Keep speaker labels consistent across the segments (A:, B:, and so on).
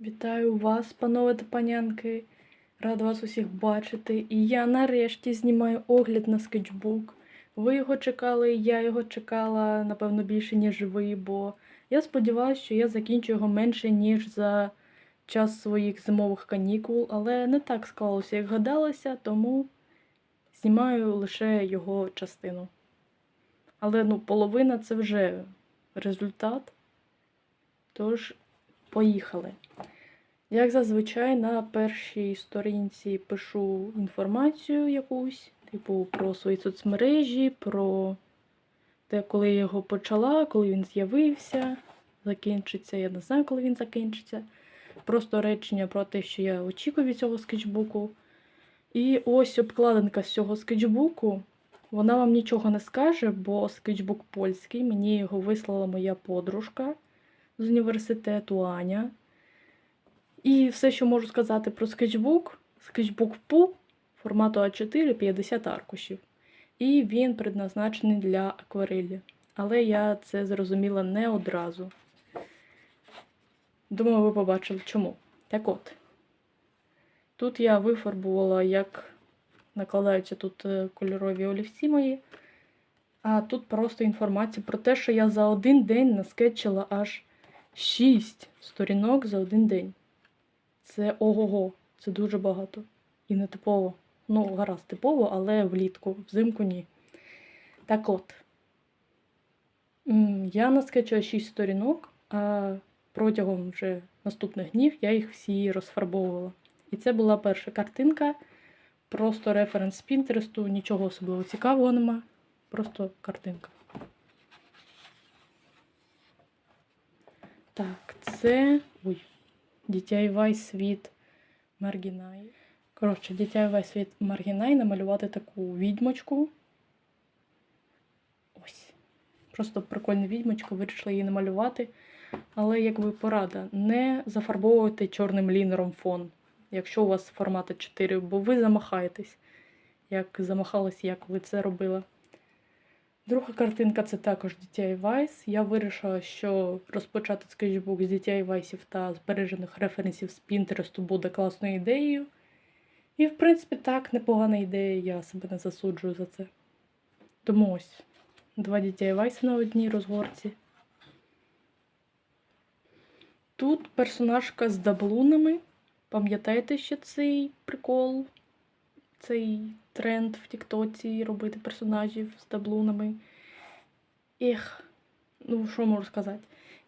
A: Вітаю вас, панове та панянки. Рада вас усіх бачити. І я нарешті знімаю огляд на скетчбук. Ви його чекали, я його чекала, напевно, більше, ніж ви, бо я сподівалася, що я закінчу його менше, ніж за час своїх зимових канікул, але не так склалося, як гадалося, тому знімаю лише його частину. Але ну, половина це вже результат. Тож, поїхали. Як зазвичай на першій сторінці пишу інформацію якусь, типу про свої соцмережі, про те, коли я його почала, коли він з'явився, закінчиться. Я не знаю, коли він закінчиться. Просто речення про те, що я очікую від цього скетчбуку. І ось обкладинка з цього скетчбуку. Вона вам нічого не скаже, бо скетчбук польський. Мені його вислала моя подружка з університету Аня. І все, що можу сказати про скетчбук, скетчбук PU формату А4 50 аркушів. І він предназначений для акварелі. Але я це зрозуміла не одразу. Думаю, ви побачили чому. Так от, тут я вифарбувала, як накладаються тут е, кольорові олівці мої. А тут просто інформація про те, що я за один день наскетчила аж 6 сторінок за один день. Це ого-го, це дуже багато. І не типово. Ну, гаразд, типово, але влітку, взимку ні. Так от. Я наскетчила 6 сторінок, а протягом вже наступних днів я їх всі розфарбовувала. І це була перша картинка. Просто референс Пінтересту, нічого особливо цікавого нема. Просто картинка. Так, це. Ой. DIY світ Маргінай. Коротше, DIY світ Маргінай намалювати таку відьмочку. Ось. Просто прикольна відьмочка, вирішила її намалювати. Але, якби порада, не зафарбовувати чорним лінером фон, якщо у вас формата 4, бо ви замахаєтесь, як замахалась я, коли це робила. Друга картинка це також DTI Vice. Я вирішила, що розпочати скетчбук з DTI Vice та збережених референсів з Pinterest буде класною ідеєю. І, в принципі, так, непогана ідея, я себе не засуджую за це. Тому ось два DTI Vice на одній розгорці. Тут персонажка з даблунами. Пам'ятаєте ще цей прикол? Цей тренд в Тіктоці робити персонажів з даблунами. Ех, ну що можу сказати?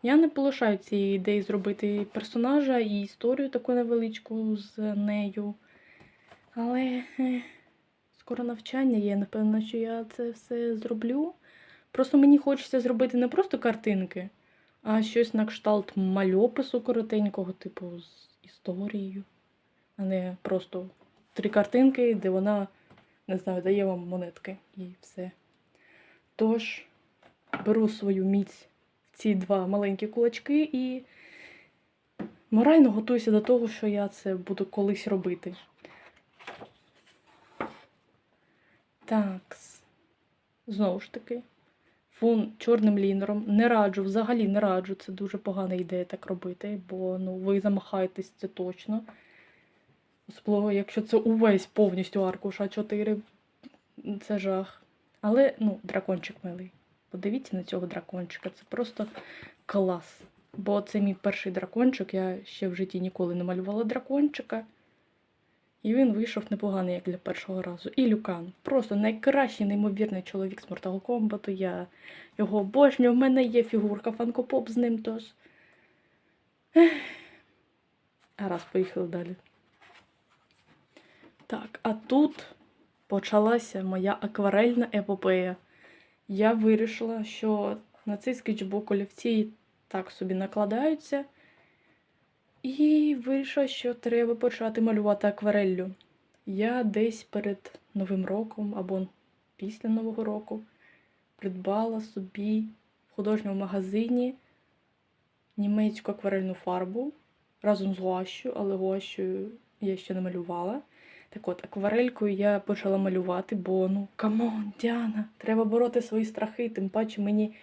A: Я не полишаю цієї ідеї зробити персонажа і історію таку невеличку з нею. Але е, скоро навчання є, напевно, що я це все зроблю. Просто мені хочеться зробити не просто картинки, а щось на кшталт мальопису коротенького, типу, з історією, а не просто три картинки, де вона, не знаю, дає вам монетки і все. Тож, беру свою міць в ці два маленькі кулачки і морально готуюся до того, що я це буду колись робити. Так. Знову ж таки, фон чорним лінером. Не раджу, взагалі не раджу. Це дуже погана ідея так робити, бо ну, ви замахаєтесь це точно. Особливо, якщо це увесь повністю аркуш А4, це жах. Але, ну, дракончик милий. Подивіться на цього дракончика, це просто клас. Бо це мій перший дракончик, я ще в житті ніколи не малювала дракончика. І він вийшов непоганий, як для першого разу. І Люкан. Просто найкращий, неймовірний чоловік з Mortal Kombat. Я його обожнюю. В мене є фігурка фанкопоп з ним тож. Ех. Гаразд, поїхали далі. Так, а тут почалася моя акварельна епопея. Я вирішила, що на цей скетчбук олівці так собі накладаються. І вирішила, що треба почати малювати аквареллю. Я десь перед Новим роком або після Нового року придбала собі в художньому магазині німецьку акварельну фарбу разом з гуашю, але гуашю я ще не малювала. Так от, акварелькою я почала малювати, бо ну камон, Діана, треба бороти свої страхи. Тим паче мені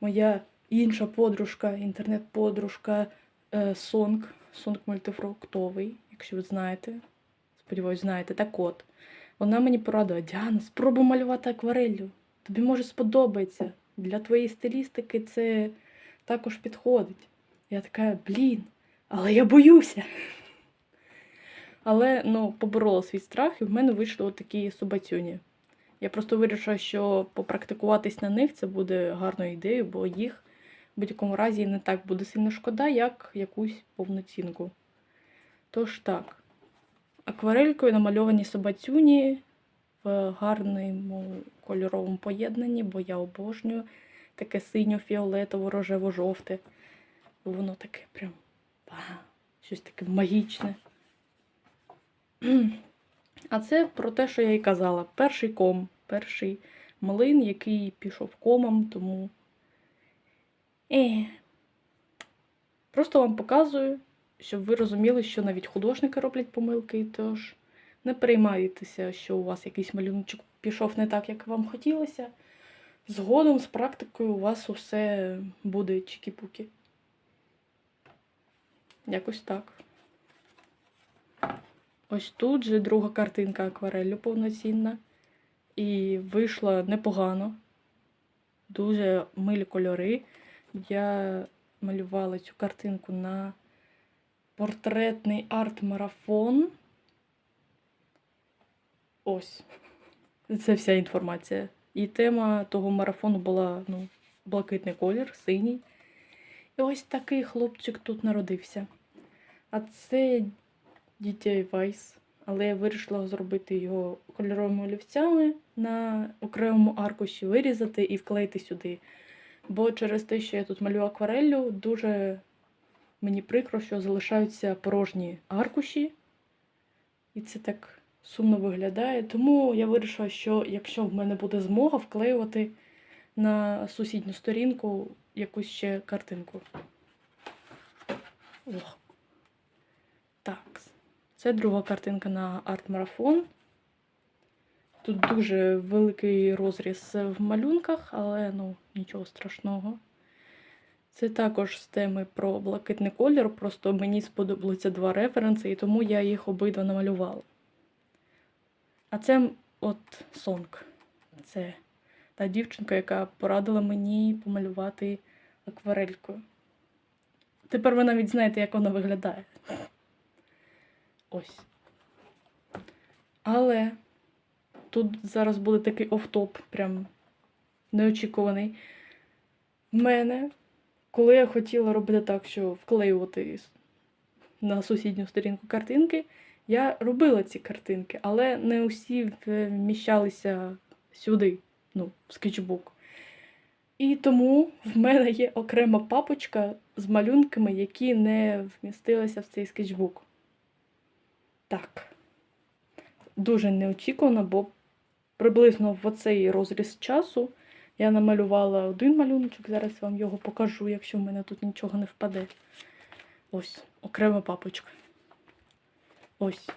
A: моя інша подружка, інтернет-подружка е, Сонг сонг мультифруктовий, якщо ви знаєте. Сподіваюсь, знаєте. Так от, вона мені порадила, Діана, спробуй малювати аквареллю. Тобі може сподобається. Для твоєї стилістики це також підходить. Я така, блін, але я боюся. Але ну, поборола свій страх, і в мене вийшли такі собацюні. Я просто вирішила, що попрактикуватись на них це буде гарною ідеєю, бо їх в будь-якому разі не так буде сильно шкода, як якусь повноцінку. Тож так, акварелькою намальовані собацюні в гарному кольоровому поєднанні, бо я обожнюю таке синьо-фіолетово-рожево-жовте. Воно таке прям вау, щось таке магічне. А це про те, що я і казала. Перший ком, перший млин, який пішов комом, тому. Е. Просто вам показую, щоб ви розуміли, що навіть художники роблять помилки, тож не переймайтеся, що у вас якийсь малюночок пішов не так, як вам хотілося. Згодом з практикою у вас усе буде чікі-пуки. Якось так. Ось тут же друга картинка аквареллю повноцінна. І вийшла непогано. Дуже милі кольори. Я малювала цю картинку на портретний арт-марафон. Ось. Це вся інформація. І тема того марафону була ну, блакитний колір, синій. І ось такий хлопчик тут народився. А це дітей Вайс. Але я вирішила зробити його кольоровими олівцями на окремому аркуші, вирізати і вклеїти сюди. Бо через те, що я тут малюю аквареллю, дуже мені прикро, що залишаються порожні аркуші. І це так сумно виглядає. Тому я вирішила, що якщо в мене буде змога вклеювати на сусідню сторінку якусь ще картинку. Ох. Так. Це друга картинка на арт-марафон. Тут дуже великий розріз в малюнках, але ну, нічого страшного. Це також з теми про блакитний колір, просто мені сподобалися два референси, і тому я їх обидва намалювала. А це от Сонг. Це та дівчинка, яка порадила мені помалювати акварелькою. Тепер ви навіть знаєте, як вона виглядає. Ось. Але тут зараз буде такий офтоп, прям неочікуваний. В мене, коли я хотіла робити так, що вклеювати на сусідню сторінку картинки, я робила ці картинки, але не усі вміщалися сюди, ну, в скетчбук. І тому в мене є окрема папочка з малюнками, які не вмістилися в цей скетчбук. Так. Дуже неочікувано, бо приблизно в оцей розріз часу я намалювала один малюночок, зараз я вам його покажу, якщо в мене тут нічого не впаде. Ось, окрема папочка. Ось.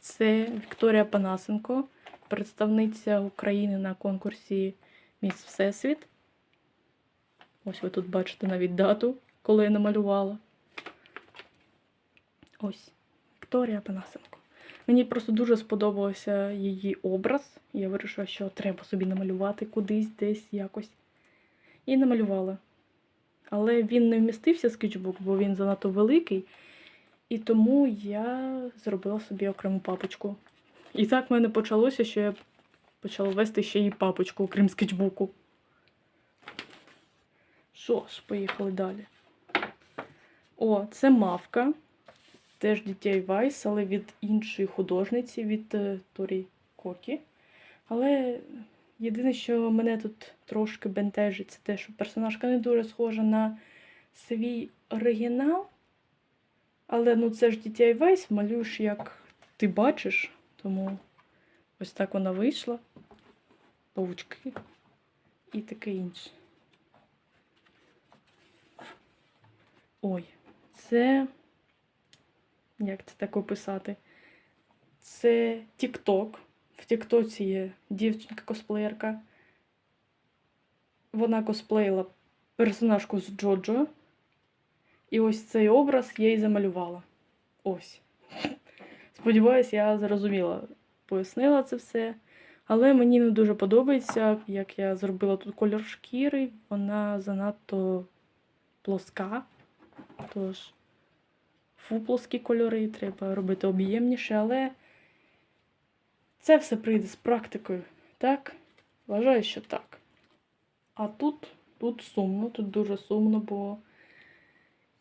A: Це Вікторія Панасенко, представниця України на конкурсі Міс Всесвіт. Ось ви тут бачите навіть дату, коли я намалювала. Ось. Вікторія Панасенко. Мені просто дуже сподобався її образ. Я вирішила, що треба собі намалювати кудись, десь якось. І намалювала. Але він не вмістився скетчбук, бо він занадто великий. І тому я зробила собі окрему папочку. І так в мене почалося, що я почала вести ще й папочку, окрім скетчбуку. Що ж, поїхали далі. О, це мавка теж дітей Вайс, але від іншої художниці, від е, Торі Кокі. Але єдине, що мене тут трошки бентежить, це те, що персонажка не дуже схожа на свій оригінал. Але ну це ж дітей Вайс, малюєш, як ти бачиш, тому ось так вона вийшла. Павучки і таке інше. Ой, це як це так описати? Це TikTok. В Тіктоці є дівчинка-косплеєрка. Вона косплеїла персонажку з Джоджо. І ось цей образ я і замалювала. Ось. Сподіваюсь, я зрозуміла, пояснила це все. Але мені не дуже подобається, як я зробила тут кольор шкіри. Вона занадто плоска. Тож, фу, плоскі кольори, треба робити об'ємніше, але це все прийде з практикою, так? Вважаю, що так. А тут, тут сумно, тут дуже сумно, бо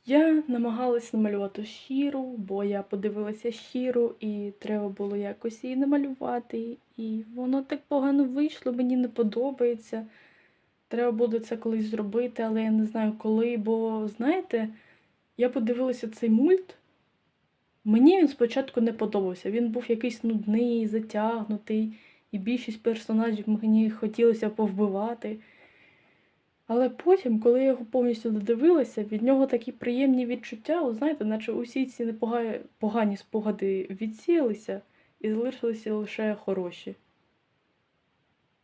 A: я намагалась намалювати щиру, бо я подивилася щиру, і треба було якось її намалювати. І воно так погано вийшло, мені не подобається. Треба буде це колись зробити, але я не знаю коли. Бо, знаєте, я подивилася цей мульт. Мені він спочатку не подобався. Він був якийсь нудний, затягнутий, і більшість персонажів мені хотілося повбивати. Але потім, коли я його повністю додивилася, від нього такі приємні відчуття, от знаєте, наче усі ці непогані погані спогади відсіялися і залишилися лише хороші.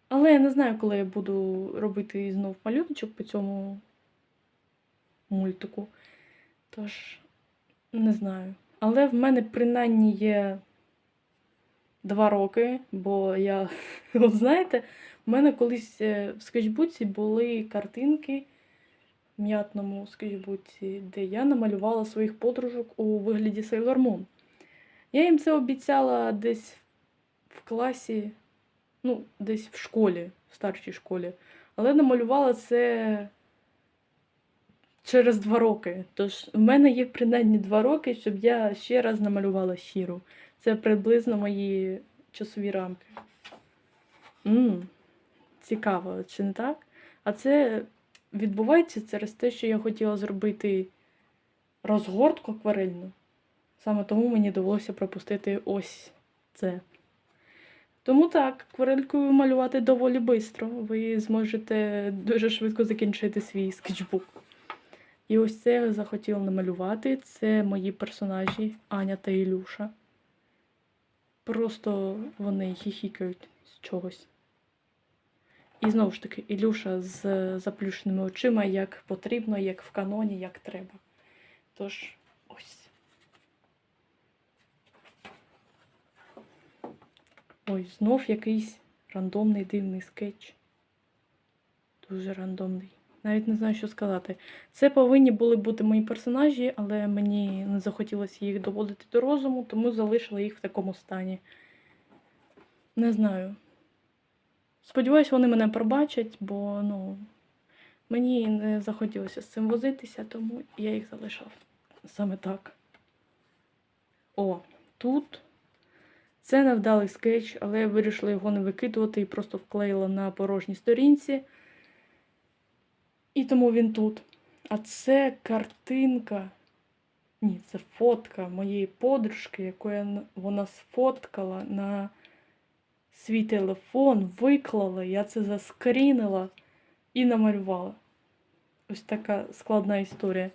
A: Але я не знаю, коли я буду робити знов малюночок по цьому мультику. Тож, не знаю. Але в мене принаймні є два роки, бо я, от знаєте, в мене колись е, в скетчбуці були картинки в м'ятному скетчбуці, де я намалювала своїх подружок у вигляді Sailor Moon. Я їм це обіцяла десь в класі, ну, десь в школі, в старшій школі. Але намалювала це через два роки. Тож в мене є принаймні два роки, щоб я ще раз намалювала щиру. Це приблизно мої часові рамки. Мм, цікаво, чи не так? А це відбувається через те, що я хотіла зробити розгортку акварельну. Саме тому мені довелося пропустити ось це. Тому так, акварелькою малювати доволі швидко. Ви зможете дуже швидко закінчити свій скетчбук. І ось це я захотіла намалювати. Це мої персонажі Аня та Ілюша. Просто вони хіхікають з чогось. І знову ж таки, Ілюша з заплющеними очима, як потрібно, як в каноні, як треба. Тож, ось. Ой, знов якийсь рандомний дивний скетч. Дуже рандомний. Навіть не знаю, що сказати. Це повинні були бути мої персонажі, але мені не захотілося їх доводити до розуму, тому залишила їх в такому стані. Не знаю. Сподіваюсь, вони мене пробачать, бо ну, мені не захотілося з цим возитися, тому я їх залишила саме так. О, тут це невдалий скетч, але я вирішила його не викидувати і просто вклеїла на порожній сторінці. І тому він тут. А це картинка. Ні, це фотка моєї подружки, яку я, вона сфоткала на свій телефон, виклала, я це заскрінила і намалювала. Ось така складна історія.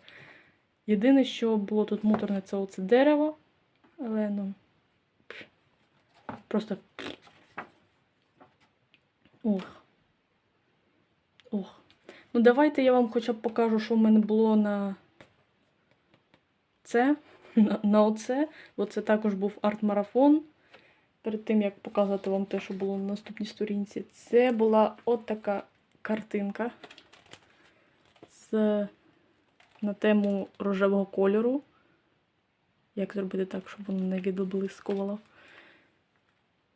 A: Єдине, що було тут муторне, це оце дерево. Але ну. Просто. Ох. Ох. Ну, давайте я вам хоча б покажу, що в мене було на це, на, на оце. Бо це також був арт-марафон. Перед тим, як показати вам те, що було на наступній сторінці. Це була от така картинка з, на тему рожевого кольору. Як зробити так, щоб воно не відблискувало.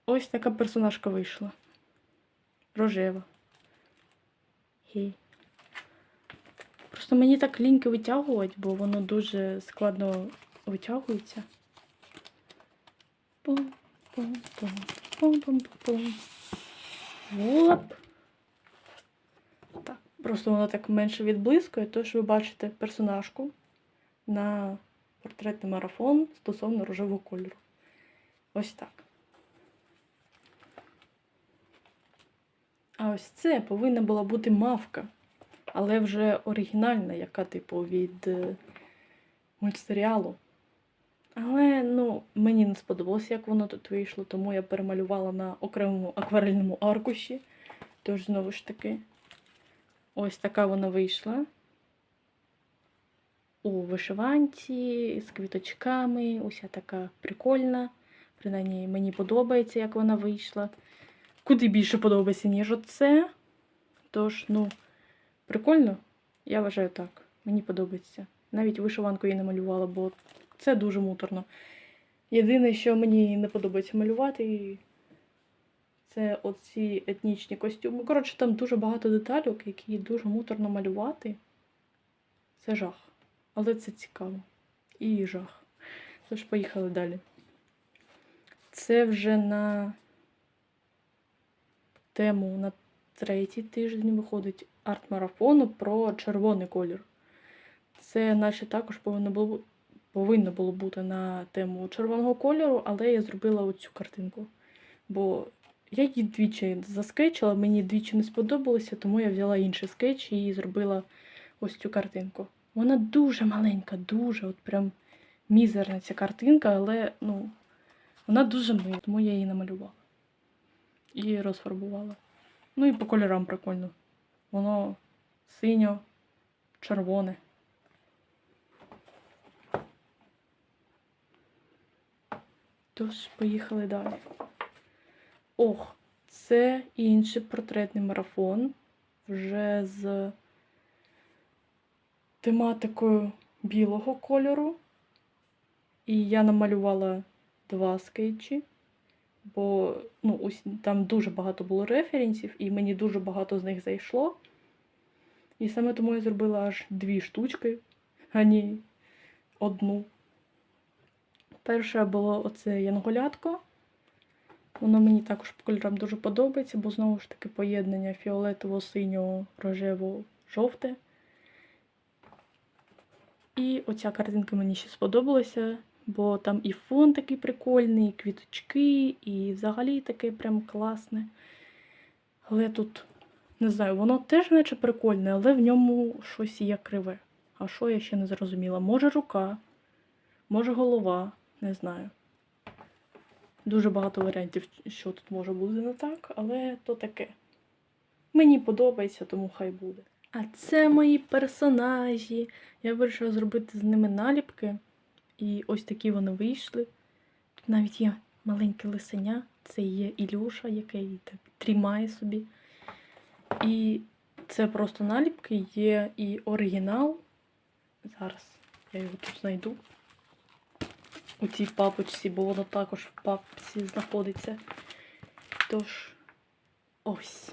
A: Ось така персонажка вийшла. Рожева. Гей. Просто мені так ліньки витягувати, бо воно дуже складно витягується. Оп. Так, просто воно так менше відблискує, тож ви бачите персонажку на портретний марафон стосовно рожевого кольору. Ось так. А ось це повинна була бути мавка, але вже оригінальна, яка, типу, від е, мультсеріалу. Але ну, мені не сподобалося, як воно тут вийшло, тому я перемалювала на окремому акварельному аркуші. Тож, знову ж таки, ось така вона вийшла. у вишиванці з квіточками, уся така прикольна. Принаймні мені подобається, як вона вийшла. Куди більше подобається, ніж оце. Тож, ну, прикольно, я вважаю так. Мені подобається. Навіть вишиванку я не малювала, бо це дуже муторно. Єдине, що мені не подобається малювати, це оці етнічні костюми. Коротше, там дуже багато деталюк, які дуже муторно малювати. Це жах. Але це цікаво. І жах. Тож, поїхали далі. Це вже на тему на третій тиждень виходить арт-марафону про червоний колір. Це наче також повинно було, повинно було бути на тему червоного кольору, але я зробила оцю картинку. Бо я її двічі заскетчила, мені двічі не сподобалося, тому я взяла інший скетч і зробила ось цю картинку. Вона дуже маленька, дуже, от прям мізерна ця картинка, але ну, вона дуже мила, тому я її намалювала. І розфарбувала. Ну і по кольорам прикольно. Воно синьо, червоне. Тож, поїхали далі. Ох, це інший портретний марафон. Вже з тематикою білого кольору. І я намалювала два скетчі, бо ну, ось там дуже багато було референсів, і мені дуже багато з них зайшло. І саме тому я зробила аж дві штучки, а не одну. Перше було оце янголятко. Воно мені також по кольорам дуже подобається, бо знову ж таки поєднання фіолетово, синього, рожево, жовте. І оця картинка мені ще сподобалася, бо там і фон такий прикольний, і квіточки, і взагалі таке прям класне. Але тут, не знаю, воно теж наче прикольне, але в ньому щось є криве. А що я ще не зрозуміла? Може рука, може голова, не знаю. Дуже багато варіантів, що тут може бути не так, але то таке. Мені подобається, тому хай буде. А це мої персонажі. Я вирішила зробити з ними наліпки. І ось такі вони вийшли. Тут навіть є маленьке лисеня, це є Ілюша, який так трімає собі. І це просто наліпки, є і оригінал. Зараз я його тут знайду. У цій папочці, бо воно також в папці знаходиться. Тож, ось.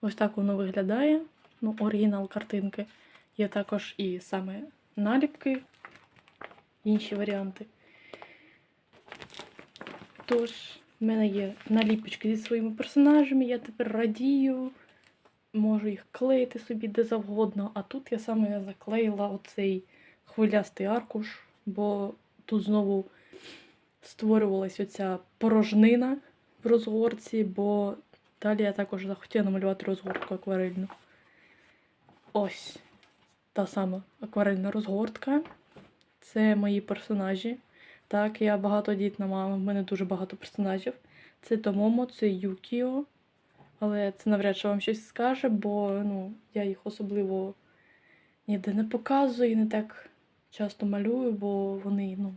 A: Ось так воно виглядає. Ну, оригінал картинки. Є також і саме наліпки, інші варіанти. Тож, в мене є наліпочки зі своїми персонажами, я тепер радію, можу їх клеїти собі де завгодно. А тут я саме заклеїла оцей хвилястий аркуш, бо тут знову створювалася оця порожнина в розгорці, бо далі я також захотіла намалювати розгортку акварельну. Ось та сама акварельна розгортка. Це мої персонажі. Так, я багатодітна мама, в мене дуже багато персонажів. Це Томомо, це Юкіо. Але це навряд чи вам щось скаже, бо ну, я їх особливо ніде не показую і не так часто малюю, бо вони, ну.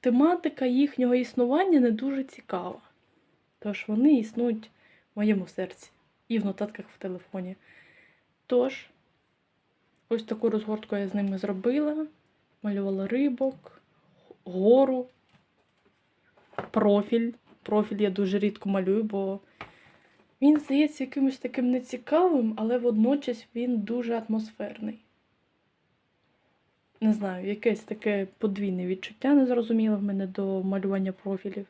A: Тематика їхнього існування не дуже цікава. Тож вони існують в моєму серці і в нотатках в телефоні. Тож, ось таку розгортку я з ними зробила. Малювала рибок, гору, профіль. Профіль я дуже рідко малюю, бо він здається якимось таким нецікавим, але водночас він дуже атмосферний. Не знаю, якесь таке подвійне відчуття незрозуміле в мене до малювання профілів.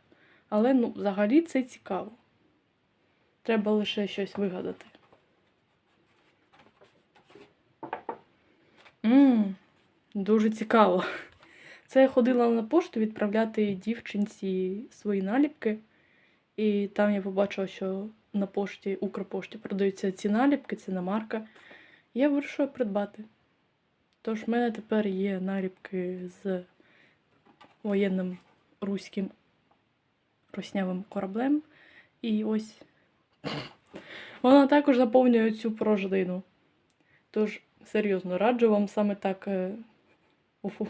A: Але ну, взагалі це цікаво. Треба лише щось вигадати. Ммм, дуже цікаво. Це я ходила на пошту відправляти дівчинці свої наліпки. І там я побачила, що на пошті, Укрпошті продаються ці наліпки, ціна марка. Я вирішила придбати. Тож в мене тепер є наліпки з воєнним руським роснявим кораблем. І ось вона також заповнює цю порожнину. Тож серйозно раджу вам саме так, е, уфу,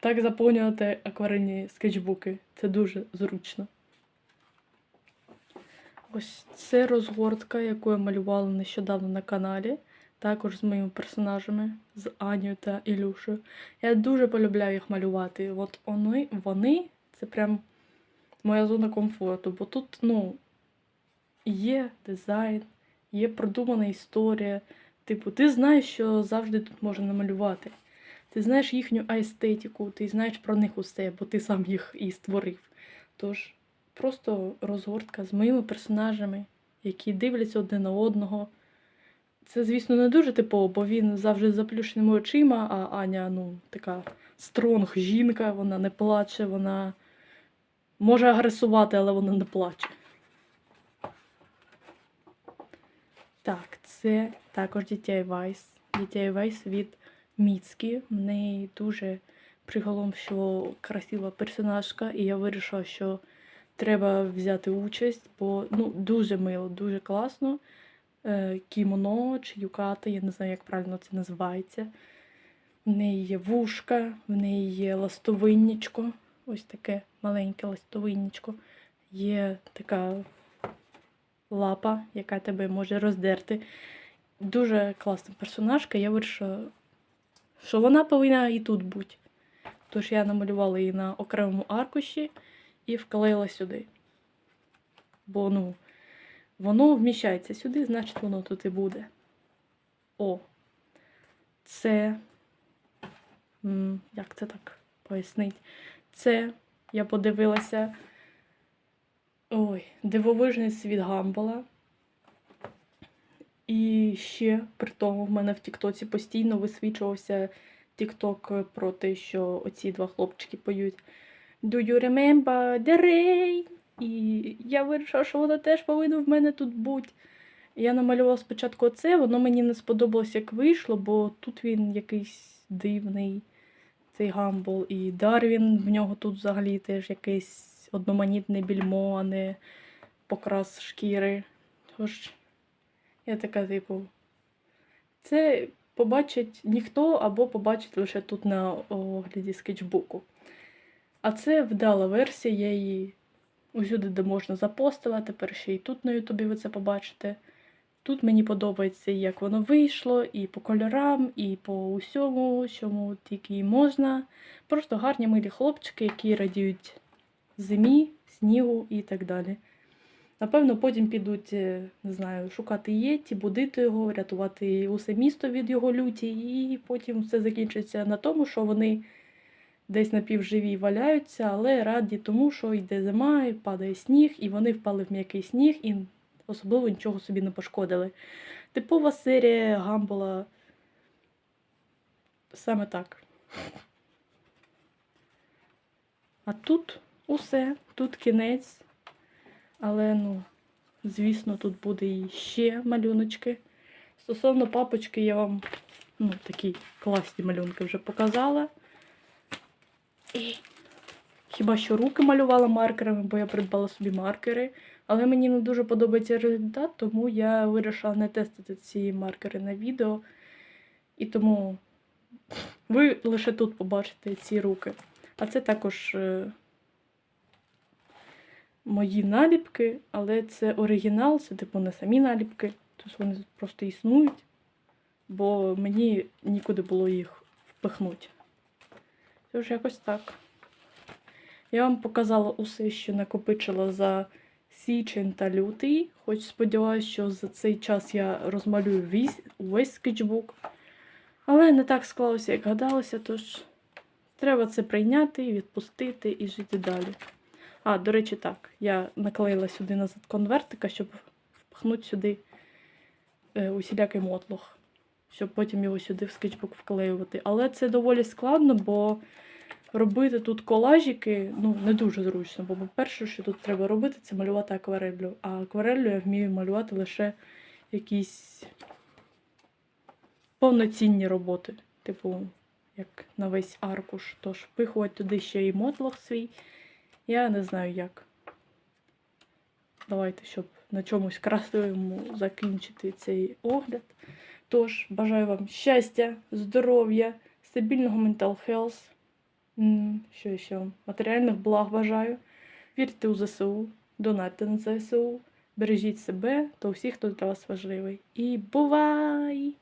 A: так заповнювати акварельні скетчбуки. Це дуже зручно. Ось це розгортка, яку я малювала нещодавно на каналі. Також з моїми персонажами, з Анією та Ілюшею. Я дуже полюбляю їх малювати. От вони, вони це прям моя зона комфорту, бо тут, ну, є дизайн, є продумана історія. Типу, ти знаєш, що завжди тут можна намалювати. Ти знаєш їхню естетику, ти знаєш про них усе, бо ти сам їх і створив. Тож, просто розгортка з моїми персонажами, які дивляться одне на одного. Це, звісно, не дуже типово, бо він завжди з заплющеними очима, а Аня, ну, така стронг жінка, вона не плаче, вона може агресувати, але вона не плаче. Так, це також дітей Вайс. Дітей Вайс від Міцкі. В неї дуже приголомшила красива персонажка, і я вирішила, що треба взяти участь, бо ну, дуже мило, дуже класно. Е, Кімоно чи юката, я не знаю, як правильно це називається. В неї є вушка, в неї є ластовиннячко, ось таке маленьке ластовиннячко. Є така лапа, яка тебе може роздерти. Дуже класна персонажка. Я вирішила, що вона повинна і тут бути. Тож я намалювала її на окремому аркуші і вклеїла сюди. Бо, ну, воно вміщається сюди, значить воно тут і буде. О, це. Як це так пояснить? Це я подивилася. Ой, дивовижний світ Гамбола. І ще при тому в мене в Тіктоці постійно висвічувався Тікток про те, що оці два хлопчики поють Do you remember the rain? І я вирішила, що воно теж повинно в мене тут бути. Я намалювала спочатку це, воно мені не сподобалось, як вийшло, бо тут він якийсь дивний, цей гамбол. І Дарвін в нього тут взагалі теж якийсь одноманітне більмо, а не покрас шкіри. Тож, я така, типу, це побачить ніхто або побачить лише тут на огляді скетчбуку. А це вдала версія, я її усюди, де можна запостила, тепер ще і тут на Ютубі ви це побачите. Тут мені подобається, як воно вийшло, і по кольорам, і по усьому, чому тільки можна. Просто гарні милі хлопчики, які радіють зимі, снігу і так далі. Напевно, потім підуть, е, не знаю, шукати Єті, будити його, рятувати усе місто від його люті, і потім все закінчиться на тому, що вони десь напівживі валяються, але раді тому, що йде зима, і падає сніг, і вони впали в м'який сніг і особливо нічого собі не пошкодили. Типова серія Гамбола саме так. А тут усе, тут кінець. Але, ну, звісно, тут буде і ще малюночки. Стосовно папочки, я вам ну, такі класні малюнки вже показала. І хіба що руки малювала маркерами, бо я придбала собі маркери. Але мені не дуже подобається результат, тому я вирішила не тестити ці маркери на відео. І тому ви лише тут побачите ці руки. А це також е, мої наліпки, але це оригінал, це типу не самі наліпки, тож вони просто існують, бо мені нікуди було їх впихнути. Тож якось так. Я вам показала усе, що накопичила за січень та лютий. Хоч сподіваюся, що за цей час я розмалюю весь, увесь скетчбук. Але не так склалося, як гадалося, тож треба це прийняти, відпустити і жити далі. А, до речі, так, я наклеїла сюди назад конвертика, щоб впихнути сюди е, усілякий мотлох, щоб потім його сюди в скетчбук вклеювати. Але це доволі складно, бо робити тут колажики ну, не дуже зручно. Бо перше, що тут треба робити, це малювати аквареллю. А аквареллю я вмію малювати лише якісь повноцінні роботи. Типу, як на весь аркуш. Тож впихувати туди ще і мотлох свій. Я не знаю як. Давайте, щоб на чомусь красивому закінчити цей огляд. Тож, бажаю вам щастя, здоров'я, стабільного mental health. Що ще? Матеріальних благ бажаю. Вірте у ЗСУ, донатьте на ЗСУ, бережіть себе та усіх, хто для вас важливий. І бувай!